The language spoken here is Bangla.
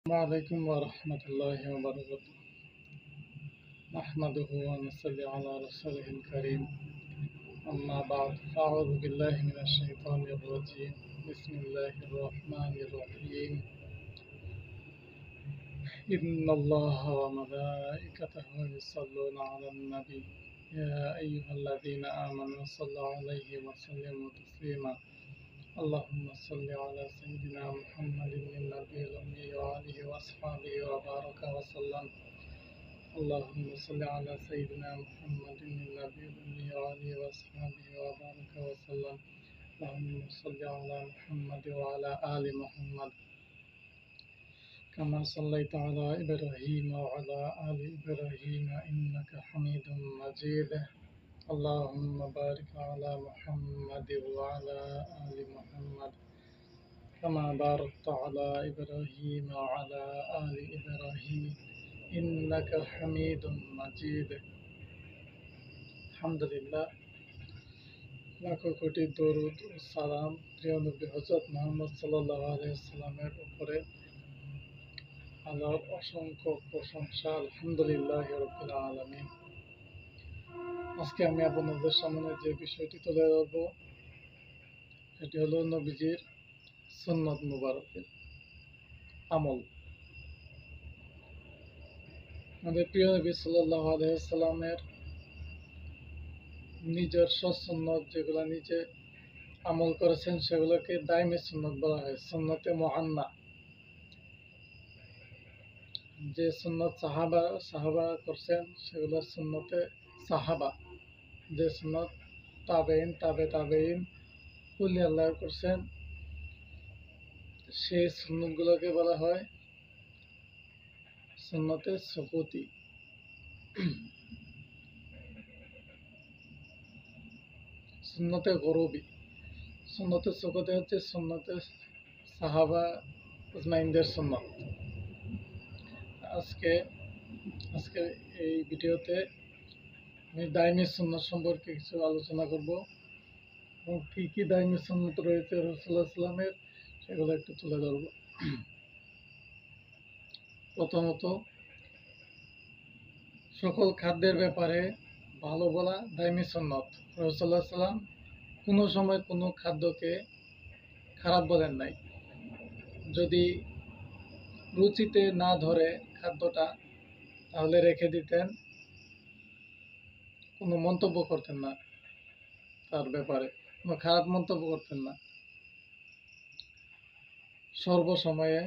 السلام عليكم ورحمة الله وبركاته. نحمده ونصلي على رسوله الكريم. أما بعد فأعوذ بالله من الشيطان الرجيم. بسم الله الرحمن الرحيم. إن الله وملائكته يصلون على النبي. يا أيها الذين آمنوا صلوا عليه وسلموا تسليما. اللهم صل على سيدنا محمد النبي الأمي وآله وأصحابه وبارك وسلم. اللهم صل على سيدنا محمد النبي الأمي وآله وأصحابه وبارك وسلم. اللهم صل على محمد وعلى آل محمد. كما صليت على إبراهيم وعلى آل إبراهيم إنك حميد مجيد. اللهم بارك على محمد وعلى آل محمد كما باركت على إبراهيم وعلى آل إبراهيم إنك حميد مجيد الحمد لله লাখো কোটি দরুদ ও সালাম প্রিয় নবী হজরত মোহাম্মদ সাল্লাহ আলাইসাল্লামের উপরে আল্লাহর অসংখ্য প্রশংসা আলহামদুলিল্লাহ রবিল আলমিন আজকে আমি আপনাদের সামনে যে বিষয়টি তুলে ধরব, সেটি হলো নবীজির সুন্নত মুবারকের আমল। আমাদের প্রিয় নবী সাল্লাহ আলহামের নিজের সন্ন্যত যেগুলো নিজে আমল করেছেন, সেগুলোকে দায়মে সুন্নত বলা হয়, সুন্নতে মহান্না যে সুন্নত সাহাবা সাহাবা করছেন, সেগুলো সুন্নতে সাহাবা, যে সুন্নত তাবেইন তাবে তাবেইন উল্লি আল্লাহ করছেন, সেই সুন্নতগুলোকে বলা হয় সুন্নতে সুকুতি। সুন্নতে গরবি। সুন্নতে সুকুতি হচ্ছে সুন্নতে সাহাবা উজমাইনদের সুন্নত। আজকে আজকে এই ভিডিওতে আমি দাইমি সুন্নত সম্পর্কে কিছু আলোচনা করব। এবং কী কী দাইমি সুন্নত রয়েছে রসুল্লাহ সেগুলো একটু তুলে ধরব। প্রথমত, সকল খাদ্যের ব্যাপারে ভালো বলা দাইমি সুন্নত রসুল্লাহ সাল্লাম কোনো সময় কোনো খাদ্যকে খারাপ বলেন নাই। যদি রুচিতে না ধরে খাদ্যটা, তাহলে রেখে দিতেন। কোনো মন্তব্য করতেন না তার ব্যাপারে কোনো খারাপ মন্তব্য করতেন না। সর্বসময়ে